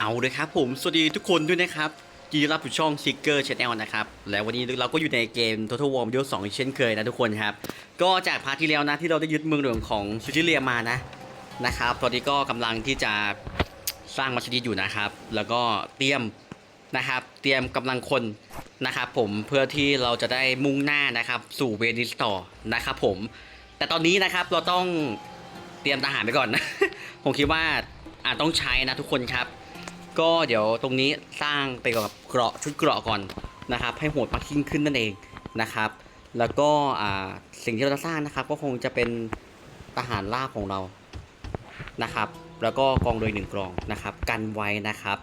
เอาเลยครับผม สวัสดีทุกคนด้วยนะครับยินดีรับผู้ช่อง s ิ c เกอร์ชแนลนะครับ และวันนี้เราก็อยู่ในเกม Total War Video 2อีกเช่นเคยนะทุกคนครับ ก็จากพาร์ทที่แล้วนะที่เราได้ยึดเมืองหลวงของซูจิเลียมานะนะครับ ตอนนี้ก็กำลังที่จะสร้างมัสยิดอยู่นะครับ แล้วก็เตรียมนะครับ เตรียมกำลังคนนะครับผม เพื่อที่เราจะได้มุ่งหน้านะครับสู่เวนิสต่อนะครับผม แต่ตอนนี้นะครับเราต้องเตรียมทหารไปก่อนนะ ผมคิดว่าอาจต้องใช้นะทุกคนครับ ก็เดี๋ยวตรงนี้สร้างไปกับเกราะชุดเกราะก่อนนะครับ ให้โหดมากยิ่งขึ้นนั่นเองนะครับ แล้วก็อ่าสิ่งที่เราจะสร้างนะครับ ก็คงจะเป็นทหารราบของเรานะครับ แล้วก็กองเรือหนึ่งกองนะครับ กันไว้นะครับ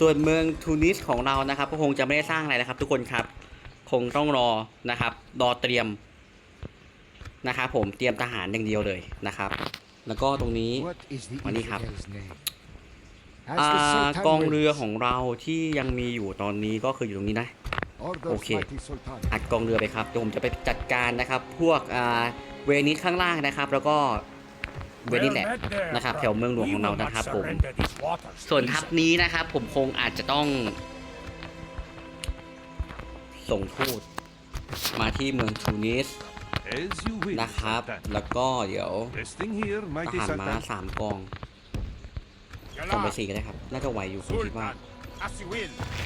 ส่วนเมืองทูนิสของเรานะครับ ก็คงจะไม่ได้สร้างอะไรนะครับ ทุกคนครับคงต้องรอนะครับรอเตรียมนะครับผมเตรียมทหารอย่างเดียวเลยนะครับ แล้วก็ตรงนี้ What is the วันนี้ครับ infidel's name? Has อ่า the Sultan กองเรือ wished? ของเราที่ยังมีอยู่ตอนนี้ก็คืออยู่ตรงนี้นะ Orders, Okay. mighty Sultan. อัดกองเรือไปครับเดี๋ยวผมจะไปจัดการนะครับ พวกอ่าเวนิสข้างล่างนะครับ แล้วก็เวนิสแหละนะครับแถวเมืองหลวงของเรานะครับผม ส่วนทัพนี้นะครับ ผมคงอาจจะต้อง ส่งทูตมาที่เมืองทูนิส As you wish, นะครับ Sultan. แล้วก็เดี๋ยว Resting here, ท mighty หารม้า Sultan. สามกอง ส่งไปสี่ก็ได้ครับ น่าจะไหวอยู่ผมคิดว่า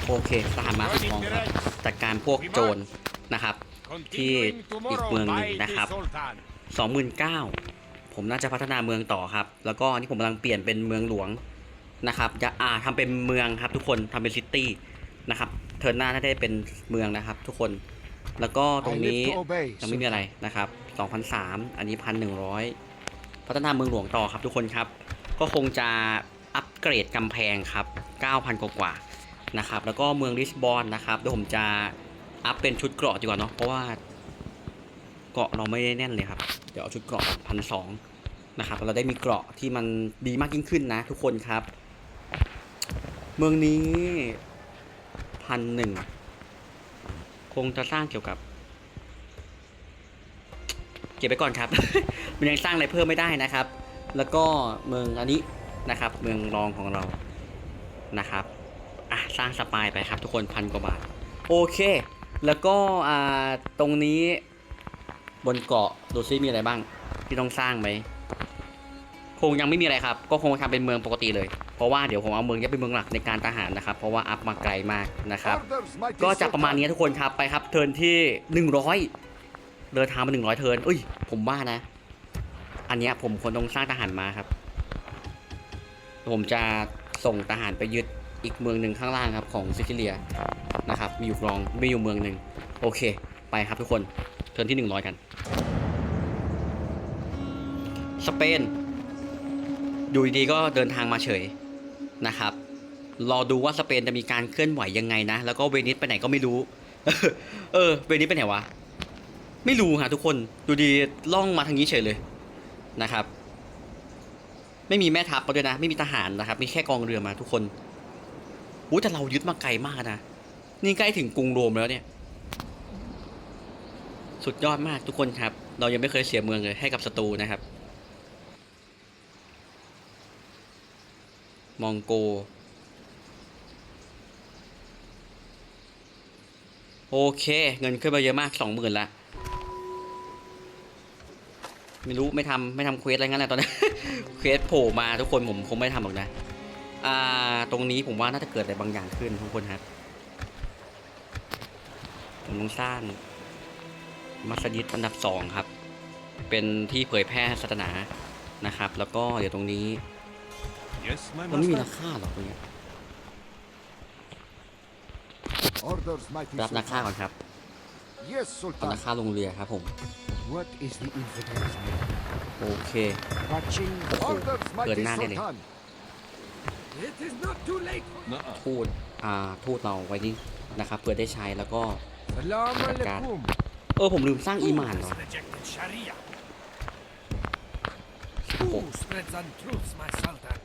โอเคทหารม้าสามกองครับจัดการพวกโจรนะครับ ที่อีกเมืองหนึ่งนะครับสองหมื่นเก้าผมน่าจะพัฒนาเมืองต่อครับ แล้วก็อันนี้ผมกำลังเปลี่ยนเป็นเมืองหลวงนะครับจะอ่าทำเป็นเมืองครับ ทุกคนทำเป็นซิตี้นะครับเทิร์นหน้าน่าจะได้เป็นเมืองนะครับ ทุกคนแล้วก็ตรง I นี้ live to obey. ยังไม่มีอะไรนะครับ2,003อันนี้ 1,100 พัฒนาเมืองหลวงต่อครับทุกคนครับ ก็คงจะ อัปเกรดกำแพงครับ 9,000กว่ากว่าๆนะครับ แล้วก็เมืองลิสบอนนะครับ เดี๋ยวผมจะอัพเป็นชุดเกราะดีกว่าเนาะ เพราะว่าเกราะเราไม่ได้แน่นเลยครับ เดี๋ยวเอาชุดเกราะพันสองนะครับ เราได้มีเกราะที่มันดีมากยิ่งขึ้นนะ ทุกคนครับ เมืองนี้พันหนึ่งคงจะสร้างเกี่ยวกับ เก็บไปก่อนครับ มันยังสร้างอะไรเพิ่มไม่ได้นะครับ แล้วก็เมืองอันนี้ นะครับ เมืองรองของเรานะครับอะสร้างสปายไปครับทุกคนพันกว่าบาท โอเค แล้วก็อ่าตรงนี้บนเกาะดูซิมีอะไรบ้าง ที่ต้องสร้างไหมคงยังไม่มีอะไรครับ ก็คงทำเป็นเมืองปกติเลย เพราะว่าเดี๋ยวผมเอาเมืองนี้เป็นเมืองหลักในการทหารนะครับ เพราะว่าอัพมาไกลมากนะครับ ก็จะประมาณนี้ทุกคนครับไปครับ เทินที่ 100 เดินทางมา100 เทินเอ้ย ผมว่านะ อันเนี้ยผมควรต้องสร้างทหารมาครับ ผมจะส่งทหารไปยึดอีกเมืองหนึ่งข้างล่างครับของซิซิเลียนะครับมีอยู่กรองมีอยู่เมืองหนึ่งโอเค ไปครับทุกคนเทิร์นที่ 100 กัน สเปนอยู่ดีก็เดินทางมาเฉยนะครับ รอดูว่าสเปนจะมีการเคลื่อนไหวยังไงนะ แล้วก็เวนิสไปไหนก็ไม่รู้ เออ เวนิสไปไหนวะ ไม่รู้ฮะทุกคน ดูดีล่องมาทางนี้เฉยเลยนะครับ ไม่มีแม่ทัพมาด้วยนะ ไม่มีทหารนะครับ มีแค่กองเรือมาทุกคนอู้แต่เรายึดมาไกลมากนะ นี่ใกล้ถึงกรุงโรมแล้วเนี่ย สุดยอดมากทุกคนครับ เรายังไม่เคยเสียเมืองเลยให้กับศัตรูนะครับ มองโก โอเค เงินขึ้นมาเยอะมากสองหมื่นละ ไม่รู้ไม่ทำไม่ทำเควสอะไรงั้นแหละตอนนี้ เควสโผล่มาทุกคนผมคงไม่ทำหรอกนะ อ่า ตรงนี้ผมว่าน่าจะเกิดอะไรบางอย่างขึ้นทุกคนครับ ผมต้องสร้างมัสยิดอันดับสองครับ เป็นที่เผยแพร่ศาสนานะครับ แล้วก็เดี๋ยวตรงนี้ Yes, my มันไม่มี master. ราคาหรอกตรงเนี้ย Orders, mighty รับราคา Sultan. ก่อนครับ Yes, เอา Sultan. ราคาลงเรือครับผม What is the infidel's name? โอเค Marching. Oh, Orders, mighty good man, Sultan. It is not too late. Nuh-uh. ทูตอ่าทูตเราไว้นี่นะครับเพื่อได้ใช้แล้วก็ Salam God. alaikum. เออผมลืมสร้างอีหมาน Who เหรอ has rejected Sharia? Who spreads untruths, my sultan?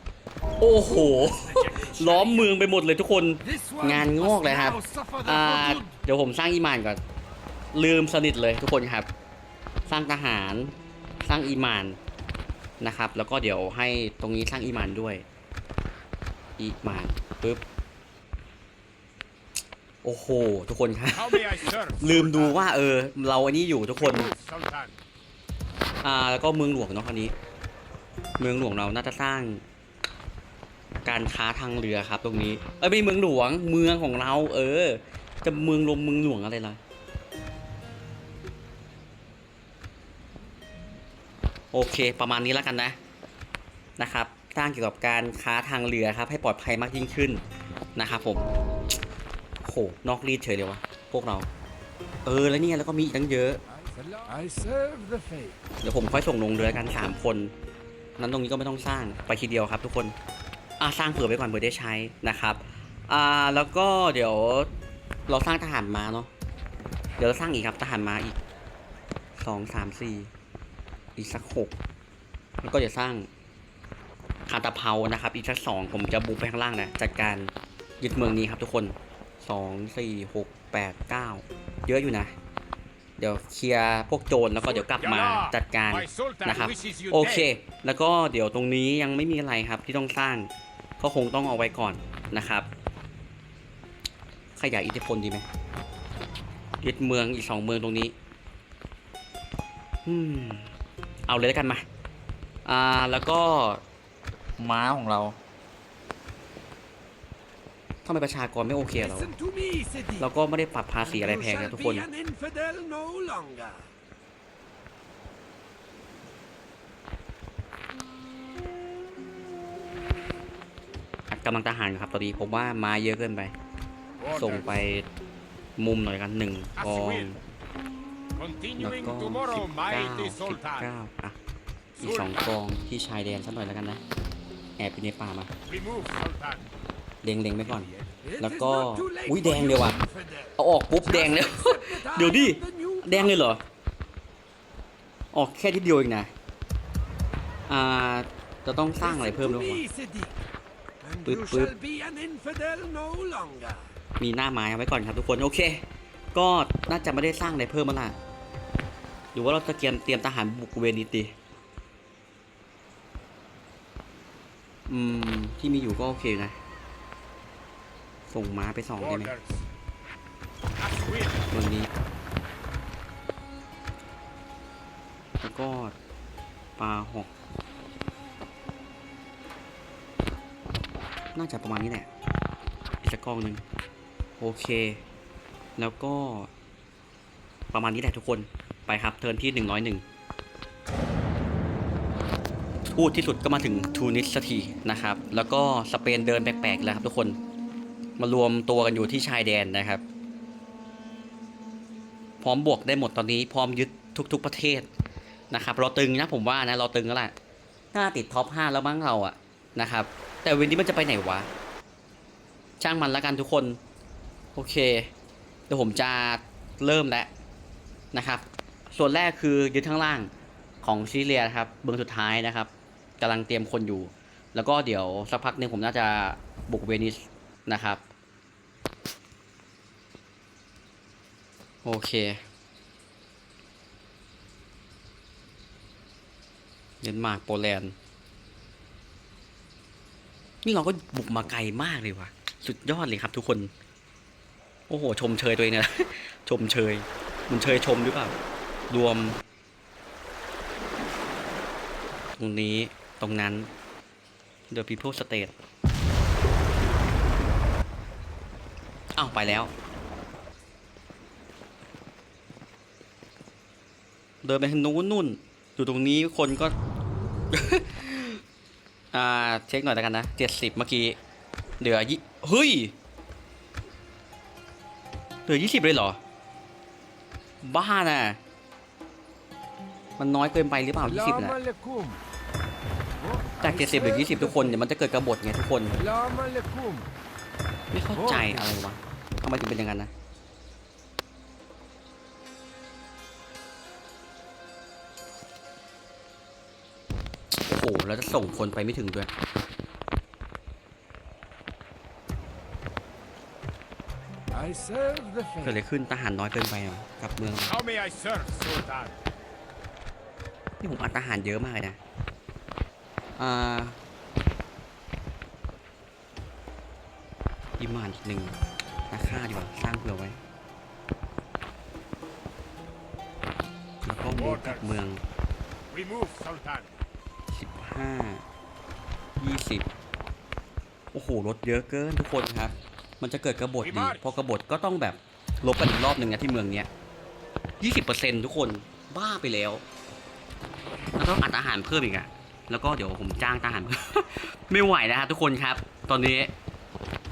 โอ้โห Rejected ล้อม Sharia. เมืองไปหมดเลยทุกคน This one งานงอกเลยครับ must now suffer the อ่า hudud. เดี๋ยวผมสร้างอีหมานก่อน ลืมสนิทเลยทุกคนครับ สร้างทหารสร้างอีหมานนะครับ แล้วก็เดี๋ยวให้ตรงนี้สร้างอีหมานด้วยอีมานปึ๊บโอ้โห ทุกคนครับ How may I serve? ลืมดูว่าเออ เราอันนี้อยู่ทุกคน Sultan. อ่าแล้วก็เมืองหลวงเนาะคันนี้ เมืองหลวงเราน่าจะสร้าง การค้าทางเรือครับ ตรงนี้ เอ้ยไม่ใช่เมืองหลวง เมืองของเรา เออ จะเมืองลมเมืองหลวงอะไรล่ะ โอเค ประมาณนี้แล้วกันนะนะครับสร้างเกี่ยวกับการค้าทางเรือครับ ให้ปลอดภัยมากยิ่งขึ้นนะครับผมโหนอกรีดเฉยเลยวะพวกเรา เออแล้วเนี่ยแล้วก็มีอีกตั้งเยอะ เดี๋ยวผมค่อยส่งลงเรือกันสามคน นั้นตรงนี้ก็ไม่ต้องสร้างไปทีเดียวครับ ทุกคนอ่าสร้างเผื่อไว้ก่อนเผื่อได้ใช้นะครับอ่าแล้วก็เดี๋ยวเราสร้างทหารมาเนาะเดี๋ยวเราสร้างอีกครับทหารมาอีกสองสามสี่ อีกสักหกแล้วก็จะสร้างคาตาเพานะครับ อีกสักสองผมจะบุกไปข้างล่างนะจัดการยึดเมืองนี้ครับทุกคนสองสี่หกแปดเก้าเยอะอยู่นะ เดี๋ยวเคลียร์พวกโจรแล้วก็เดี๋ยวกลับมาจัดการนะครับ โอเค แล้วก็เดี๋ยวตรงนี้ยังไม่มีอะไรครับที่ต้องสร้างก็คงต้องเอาไว้ก่อนนะครับขยายอิทธิพลดีไหมยึดเมืองอีกสองเมืองตรงนี้ อืม เอาเลยแล้วกันมา อ่า แล้วก็ม้าของเราทำไมประชากรไม่โอเคเหรอ Listen to me, Sidi. เราก็ไม่ได้ปรับภาษีอะไร You แพงนะ shall ทุก be คน an infidel no longer. อัดกำลังทหารครับตอนนี้ผมว่ามาเยอะเกินไป ส่งไปมุมหน่อยกันหนึ่งก As อง will. แล้ว Continuing ก็ tomorrow, สิบเก้า mighty สิบเก้า Sultan. อะอีกสองกองที่ชายแดนสักหน่อยแล้วกันนะ แอบอยู่ในป่ามา We move, Sultan. เล็งเล็งๆไว้ก่อน It Là is có- not too late Ui, for đèn you, đều à? infidel. เอาออกปุ๊บแดงเลย Accept that I เดี๋ยวดิ am the new แดงเลยเหรอออกแค่ทีเดียวเองนะอ่าจะต้องสร้างอะไรเพิ่มหรือเป Listen ล่า to me, Sidi. And ปึ๊บ you ปึ๊บ shall be an infidel no longer. มีหน้าไม้เอาไว้ก่อนครับทุกคนโอเค ก็น่าจะไม่ได้สร้างอะไรเพิ่มแล้วล่ะหรือว่าเราจะเตรียมเตรียมทหารบุกเวนิสดีอืม ที่มีอยู่ก็โอเคนะ ส่งม้าไปสองได้ไหม Orders. As will. เมืองนี้ แล้วก็ปลาหอกน่าจะประมาณนี้แหละ อีกสักกองหนึ่งโอเค แล้วก็ประมาณนี้แหละทุกคนไปครับเทิร์นที่หนึ่งร้อยหนึ่งพูดที่สุดก็มาถึงทูนิสสักทีนะครับ แล้วก็สเปนเดินแปลกๆแล้วครับทุกคนมารวมตัวกันอยู่ที่ชายแดนนะครับ พร้อมบวกได้หมดตอนนี้พร้อมยึดทุก ๆประเทศนะครับเราตึงนะผมว่านะเราตึงแล้วแหละน่าติดท็อป5แล้วมั้งเราอะนะครับ แต่เวนนี้มันจะไปไหนวะ ช่างมันแล้วกันทุกคน โอเค เดี๋ยวผมจะเริ่มแล้วนะครับ ส่วนแรกคือยึดข้างล่างของซิเลียนะครับ เบื้องสุดท้ายนะครับกำลังเตรียมคนอยู่ แล้วก็เดี๋ยวสักพักนึงผมน่าจะบุกเวนิสนะครับ โอเค เดนมาร์กโปแลนด์ นี่เราก็บุกมาไกลมากเลยว่ะ สุดยอดเลยครับทุกคน อ้โห ชมเชยตัวเองเนี่ยชมเชยมันเชยชมหรือเปล่ารวม ตรงนี้ตรงนั้น The People State อ้าว ไปแล้ว เดินไปทางนู้นนู่น อยู่ตรงนี้คนก็ อ่า เช็คหน่อยแล้วกันนะเจ็ดสิบเมื่อกี้ เหลือยี่เฮ้ย เหลือยี่สิบเลยเหรอ บ้าน่ะ มันน้อยเกินไปหรือเปล่ายี่สิบ Salam น่ะ alaikum. จาก I เจ็ดสิบหรือยี่สิบ serve ทุกคน เดี๋ยวมันจะเกิดกระบฏไงทุกคน Salam alaikum. ไม่เข้าใจอะไรวะทำไมถึงเป็นอย่างนั้นนะโอ้โหแล้วจะส่งคนไปไม่ถึงด้วย I serve the เกิดอะไร faith. ขึ้นทหารน้อยเกินไปเหรอกับเมือง How may I serve, Sultan? นี่ผมอัดทหารเยอะมากเลยนะอ่าอิมานอีกหนึ่งราคาดีกว่าสร้างเผื่อไว้แล้วก็มูฟกลับเมือง We move, Sultan. สิบห้ายี่สิบโอ้โหรถเยอะเกินทุกคนครับ มันจะเกิดกระบฏดีพอกระบฏก็ต้องแบบลบกันอีกรอบหนึ่งนะที่เมืองเนี้ยยี่สิบเปอร์เซ็นทุกคนบ้าไปแล้วแล้วต้องอัดอาหารเพิ่มอีกอะแล้วก็เดี๋ยวผมจ้างทหารไม่ไหวนะครับทุกคนครับ ตอนนี้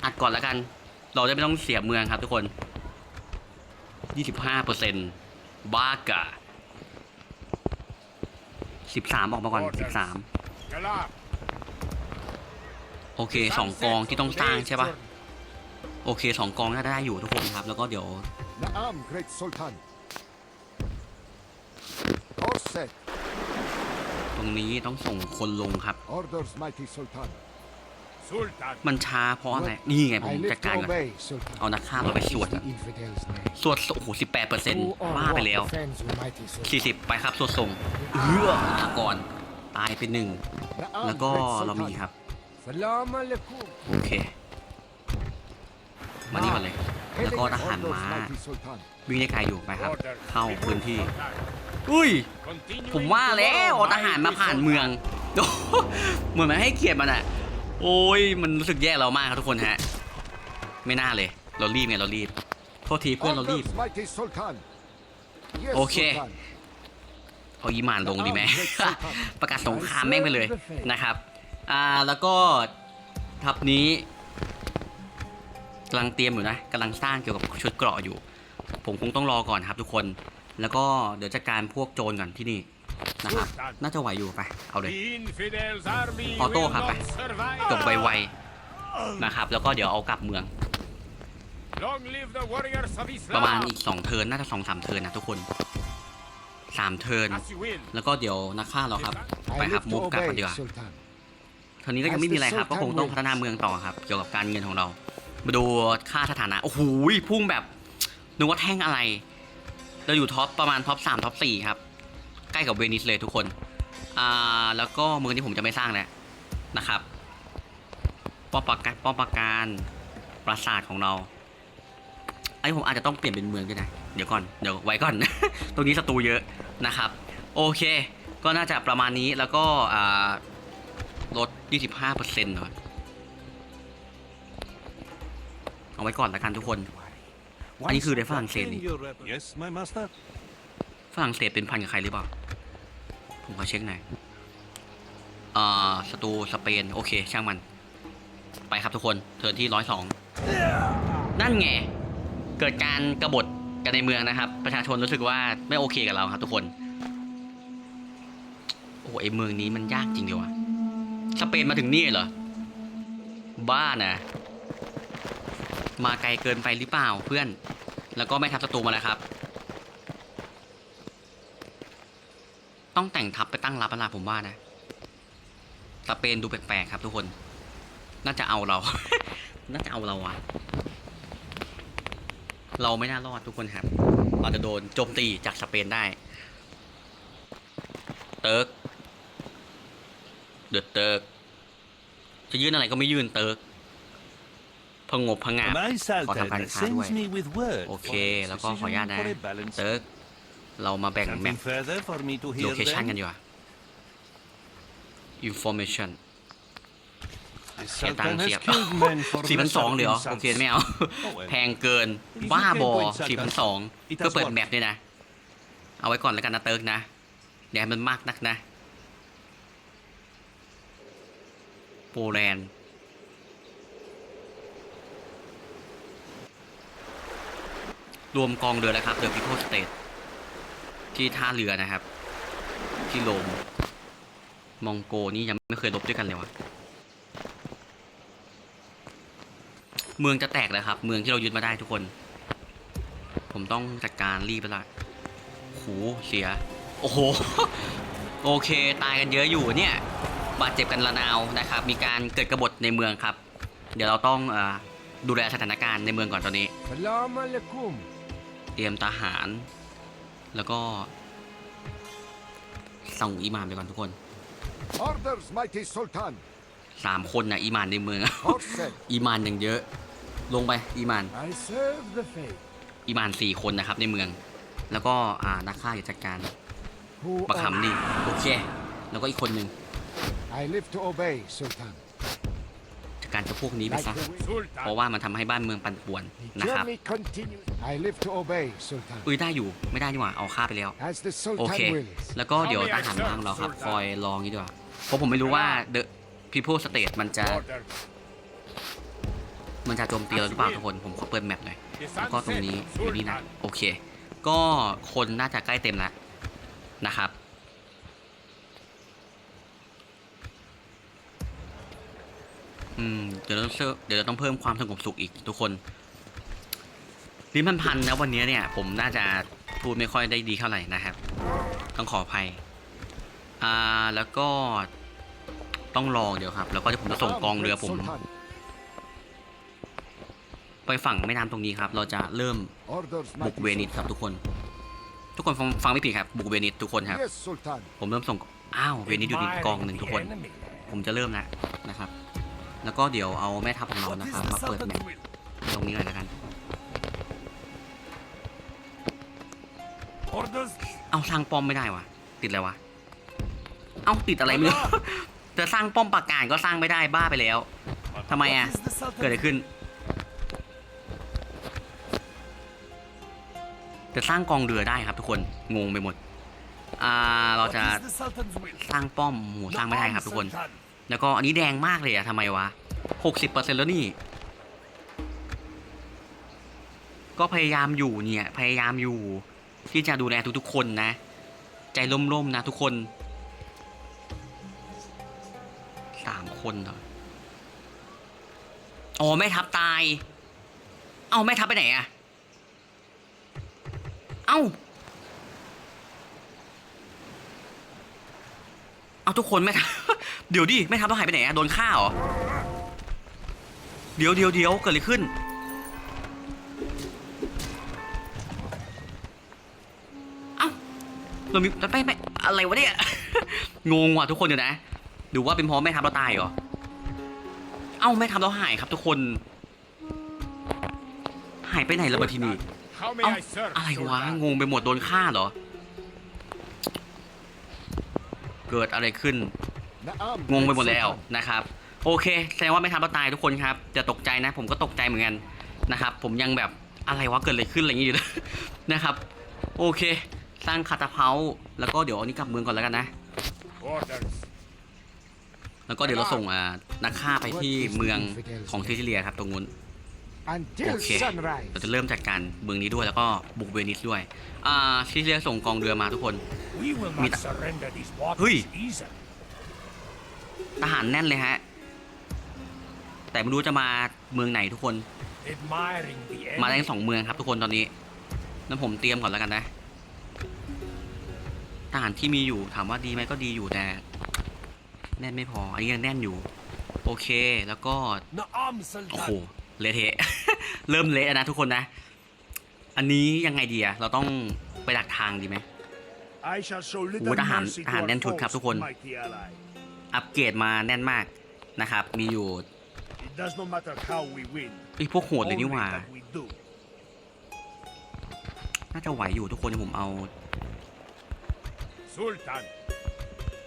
อัดก่อนแล้วกัน เราจะไม่ต้องเสียเมืองครับทุกคนยี่สิบห้าเปอร์เซ็นบ้ากะสิบสามออกมาก่อนสิบสาม Galah. โอเคสองกองที่ต้องสร้างใช่ปะ โอเคสองกองน่าจะได้อยู่ทุกคนครับ แล้วก็เดี๋ยว Naam, great Sultan. All set. ตรงนี้ต้องส่งคนลงครับ Orders, mighty Sultan. Sultan. มันช้าเพราะอะไร นี่ไงผม I จัด live การ to ก่อน obey, Sultan. เอานักฆ่าเราไปสวด What is the infidel's name? สวดโอ้โหสิบแปดเปอร์เซ็นต์ Who or บ้าไป what แล้ว defends you, mighty Sultan? สี่สิบไปครับสวดส่งเฮือลาก่อนตายไปหนึ่ง Naam, แล้วก็ great เรามี Sultan. ครับ Salam alaikum. โอเค มานี่มาเลย แล้วก็ทหาร Orders, ม้า mighty Sultan. วิ่งได้ไกลอยู่ไปครับ Orders. เข้า We พื้น move, ที่ Sultan. อุ้ย Continuing ผมว่าแล้ว tomorrow, ทหารมา mighty ผ่านเมือง Sultan. โอ้โหเหมือนมันให้เกียรติมันอะโอ้ยมันรู้สึกแย่เรามากครับทุกคนฮะ ไม่น่าเลย เรารีบไงเรารีบ โทษทีเพื่อนเรารีบ Orders, mighty Sultan. Yes, Okay. Sultan. เอาอีหมานลงดีไหมประกาศสงครามแม่งไปเลยนะครับ อ่าแล้วก็ทัพนี้ กำลังเตรียมอยู่นะกำลังสร้างเกี่ยวกับชุดเกราะอยู่ ผมคงต้องรอก่อนครับทุกคน แล้วก็เดี๋ยวจัดการพวกโจรก่อนที่นี่นะครับ น่าจะไหวอยู่ไป เอาเลย The infidels' army Auto will ครับไป not survive. จบไวๆนะครับ แล้วก็เดี๋ยวเอากลับเมือง Long live the warriors of Islam. ประมาณอีกสองเทิร์นน่าจะสองสามเทิร์นนะทุกคนสามเทิร์น As you will. แล้วก็เดี๋ยวนักฆ่าเราครับ ไป I ครับ live มู to ฟกลับกัน obey, ดีกว่า Sultan. ทีนี้ก็ยังไม่มีอะไรครับ ก็คงต้องพัฒนาเมืองต่อครับ เกี่ยวกับการเงินของเรา มาดูค่าสถานะ โอ้โหพุ่งแบบนึกว่าแท่งอะไร เราอยู่ท็อปประมาณท็อปสามท็อปสี่ครับ ใกล้กับเวนิสเลยทุกคน อ่า แล้วก็เมืองที่ผมจะไม่สร้างแล้วนะครับ ป้อมปราการป้อมปราการปราสาทของเราไอ้ผมอาจจะต้องเปลี่ยนเป็นเมืองด้วยนะ เดี๋ยวก่อน เดี๋ยวไว้ก่อน ตรงนี้ศัตรูเยอะนะครับ โอเค ก็น่าจะประมาณนี้แล้วก็อ่าลด 25%เนอะ เอาไว้ก่อนละกันทุกคน อันนี้คือในฝรั่งเศสนี่ Yes, my master. ฝรั่งเศสเป็นพันกับใครหรือเปล่า ผมขอเช็คหน่อยอ่าศัตรูสเปน โอเค ช่างมัน ไปครับทุกคน เทิร์นที่ร้อยสอง นั่นไง เกิดการกรบฏกันในเมืองนะครับ ประชาชนรู้สึกว่าไม่โอเคกับเราครับทุกคน โอ้ไอเมืองนี้มันยากจริงเลยวะสเปนมาถึงนี่เหรอ บ้านะ มาไกลเกินไปหรือเปล่าเพื่อน แล้วก็ไม่ทับศัตรูมาแล้วครับ ต้องแต่งทัพไปตั้งรับเวลาผมว่านะสเปนดูแปลกๆครับทุกคน น่าจะเอาเรา น่าจะเอาเราอะเราไม่น่ารอดทุกคนครับ เราจะโดนโจมตีจากสเปนได้ เติร์กเดือดเติร์กจะยื่นอะไรก็ไม่ยื่นเติร์ก พงบพงาบ My Sultan sultan sends me with word โอเค for แล้วก็ขออนุญาตนะ decision for a balanced เติร์กเรามาแบ่งแม Something ป further for me to โล hear เคชัน then? กันดีกว่า information The เสียตัง sultan ค์ has เสีย killed men for สี่พันสอง lesser เดี๋ยว insults. โอเคไม่เอา well. แพงเกิน If you บ้า can บอ point สี่พัน Sultan, สอง it ก็ has เปิด worked. แมปด้วยนะ เอาไว้ก่อนแล้วกันนะเติร์กนะเดี๋ยวให้มันมากนักนะ โปแลนด์ รวมกองเรือแล้วครับเรือพิโคสเตทที่ท่าเรือนะครับ ที่โรมมองโกนี่ยังไม่เคยลบด้วยกันเลยวะเมืองจะแตกแล้วครับ เมืองที่เรายึดมาได้ทุกคน ผมต้องจัดการรีบไปละโหเสีย โอ้โห โอเค ตายกันเยอะอยู่เนี่ย บาดเจ็บกันระนาวนะครับ มีการเกิดกบฏในเมืองครับ เดี๋ยวเราต้องอดูแลสถานการณ์ในเมืองก่อนตอนนี้ เตรียมทหาร แล้วก็ส่งอีหมานไปก่อนทุกคน Orders, mighty Sultan. สามคนนะอีหมานในเมือง All set. อีหมานอย่างเยอะ ลงไปอีมาน I serve the faith. อีมานสี่คนนะครับในเมือง แล้วก็อ่านักฆ่าอย่าจัดการ Who ประ are คำนี่โอเค แล้วก็อีกคนหนึ่ง I live to obey, Sultan. จัดการเจ้าพวกนี้ไป Like ซะ the wind. เพราะ Sultan. ว่ามันทำให้บ้านเมืองปั่นป่วน The นะครับ journey continues. I live to obey, Sultan. อุ้ยได้อยู่ไม่ได้นี่หว่าเอาฆ่าไปแล้ว As the โอ Sultan เค wills. แล้วก็เดี๋ยวทหารของเราครับคอยรองนี้ดีกว่าเพราะผมไม่รู้ว่า The People State มันจะ Order. มันจะโจมตีเราหรือเปล่าทุกคน ผมขอเปิดแมปหน่อย The แล้วก็ sun ตรงนี้ sets, อยู่นี่นะ Sultan. โอเค ก็คนน่าจะใกล้เต็มแล้วนะครับ อืมเดี๋ยวเราต้องเพิ่มเดี๋ยวเราต้องเพิ่มความสงบสุขอีกทุกคนลิ้นพันพันนะวันนี้เนี่ย ผมน่าจะพูดไม่ค่อยได้ดีเท่าไหร่นะครับ ต้องขออภัย อ่าแล้วก็ต้องรอเดี๋ยวครับ แล้วก็เดี๋ยวผมจะส่งกองเรือผม ไปฝั่งแม่น้ำตรงนี้ครับ เราจะเริ่มบุกเวนิสครับทุกคน ทุกคนฟังฟังไม่ผิดครับ บุกเวนิสทุกคนครับ ผมเริ่มส่งอ้าวเวนิสอยู่ในกองหนึ่งทุกคน ผมจะเริ่มแล้วนะครับ แล้วก็เดี๋ยวเอาแม่ทัพของเรา What นะ is ครับ the มาเปิดแม Sultan's ป will? ตรงนี้เลยแล้วกัน Orders? เอาสร้างป้อมไม่ได้วะติดอะไรวะ เอาติดอะไรไม่รู้จะสร้างป้อมปราการก็สร้างไม่ได้บ้าไปแล้วทำไมอะ What is the Sultan's เกิดอะไรขึ้นจะสร้างกองเรือได้ครับทุกคนงงไปหมด อ่าเรา What จะ is the Sultan's will? สร้างป้อมหมูสร้างไม่ได้ครับทุกคน Sultan. แล้วก็อันนี้แดงมากเลยอะทำไมวะหกสิบเปอร์เซ็นแล้วนี่ ก็พยายามอยู่เนี่ย พยายามอยู่ ที่จะดูแลทุกๆคนนะ ใจร่มๆนะทุกคนสามคนเหรออ๋อแม่ทัพตาย เอาแม่ทัพไปไหนอะเอ้าเอาทุกคนแม่ทัพ เดี๋ยวดิแม่ทัพต้องหายไปไหนอะโดนฆ่าเหรอ เดี๋ยวเดี๋ยวเดี๋ยวเกิดอะไรขึ้น เอ้าเรามีไม่ไม่อะไรวะเนี่ย งงว่ะทุกคนเดี๋ยวนะหรือว่าเป็นเพราะแม่ทัพเราตายเหรอ เอ้าแม่ทัพเราหายครับทุกคน หายไปไหนแล้วบัดทีนี้ How may เอ้า I serve, อะไรวะ Sultan? งงไปหมดโดนฆ่าเหรอ เกิดอะไรขึ้น Naam, งงไป great หมดแล้ว Sultan. นะครับ โอเค แสดงว่าไม่ทันเราตายทุกคนครับจะตกใจนะ ผมก็ตกใจเหมือนกันนะครับ ผมยังแบบอะไรวะเกิดอะไรขึ้นอะไรอย่างงี้อยู่เลยนะครับ โอเค สร้างคาตาเพาแล้วก็เดี๋ยวเอานี้กลับเมืองก่อนแล้วกันนะ Orders. แล้วก็เดี๋ยวเราส่งอ่านักฆ่าไปที่เมืองของซิซิเลียครับตรงนู้น Until โอเค sunrise. เราจะเริ่มจัดการเมืองนี้ด้วยแล้วก็บุกเวนิสด้วยอ่าซิซิเลียส่งกองเรือมาทุกคน We will Mira. not ทหารแน่นเลยฮะ แต่ไม่รู้จะมาเมืองไหนทุกคน Admiring the มาได้ enemy. ทั้งสองเมืองครับทุกคนตอนนี้นั้นผมเตรียมก่อนแล้วกันนะทหารที่มีอยู่ถามว่าดีไหมก็ดีอยู่แต่แน่นไม่พออันนี้ยังแน่นอยู่ โอเคแล้วก็ Naam โอ้โห Sultan. เละเทะเริ่มเละแล้วนะทุกคนนะ อันนี้ยังไงดีอะเราต้องไปดักทางดีไหม I shall show โอ้ little ทหาร mercy ทหาร to แน่น our ชุดครับ foes, ทุกคน mighty ally. อัปเกรดมาแน่นมากนะครับ มีอยู่ It does not matter how we win, ไอ้ยพวกโหดเลย only นี่หว่า that we do. น่าจะไหวอยู่ทุกคนเดี๋ยวผมเอา Sultan.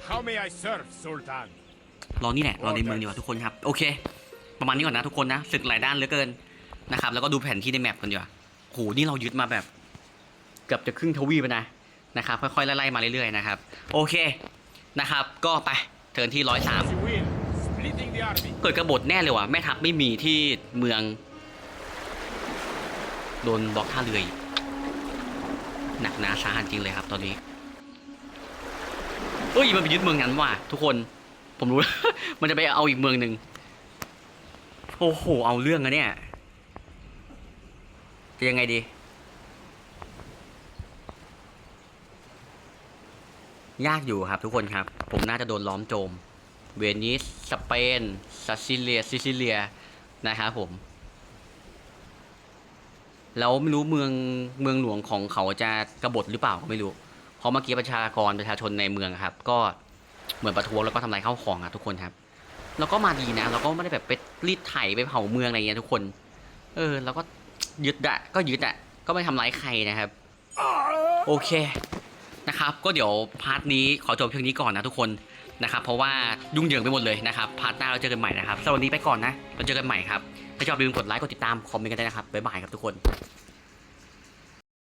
How may I serve, Sultan? รอนี่แหละรอในเมืองดีกว่าทุกคนครับ โอเค ประมาณนี้ก่อนนะทุกคนนะศึกหลายด้านเหลือเกินนะครับ แล้วก็ดูแผนที่ในแมปกันดีกว่าโหนี่เรายึดมาแบบเกือบจะครึ่งทวีปแล้วนะนะครับ ค่อยๆไล่ๆมาเรื่อยๆนะครับ โอเคนะครับ ก็ไป เทิร์นที่ร้อยสาม As you will. Splitting the army. เกิดกระบฏแน่เลยว่ะ แม่ทัพไม่มีที่เมือง โดนบล็อกท่าเรืออีกหนักหนาสาหัสจริงเลยครับ ตอนนี้เอ้ยมันไปยึดเมืองนั้นว่ะทุกคน ผมรู้ มันจะไปเอาอีกเมืองหนึ่งโอ้โห เอาเรื่องอะเนี่ย จะยังไงดี ยากอยู่ครับทุกคนครับ ผมน่าจะโดนล้อมโจม เวนิส สเปนซัซิเลียซิซิเลียนะครับผม แล้วไม่รู้เมืองเมืองหลวงของเขาจะกบฏหรือเปล่าก็ไม่รู้ เพราะเมื่อกี้ประชากรประชาชนในเมืองครับ ก็เหมือนประท้วงแล้วก็ทำลายข้าวของอะทุกคนครับ แล้วก็มาดีนะแล้วก็ไม่ได้แบบไปรีดไถไปเผาเมืองอะไรเงี้ยทุกคน เออเราก็ยึดอะก็ยึดอะก็ไม่ทำร้ายใครนะครับ โอเค นะครับ ก็เดี๋ยวพาร์ทนี้ขอจบเพียงนี้ก่อนนะทุกคนนะครับ เพราะว่ายุ่งเหยิงไปหมดเลยนะครับ พาร์ทหน้าเราเจอกันใหม่นะครับสำหรับวันนี้ไปก่อนนะ เราเจอกันใหม่ครับ ถ้าชอบอย่าลืมกดไลค์ กดติดตาม คอมเมนต์กันได้นะครับ บ๊ายบายครับทุกคน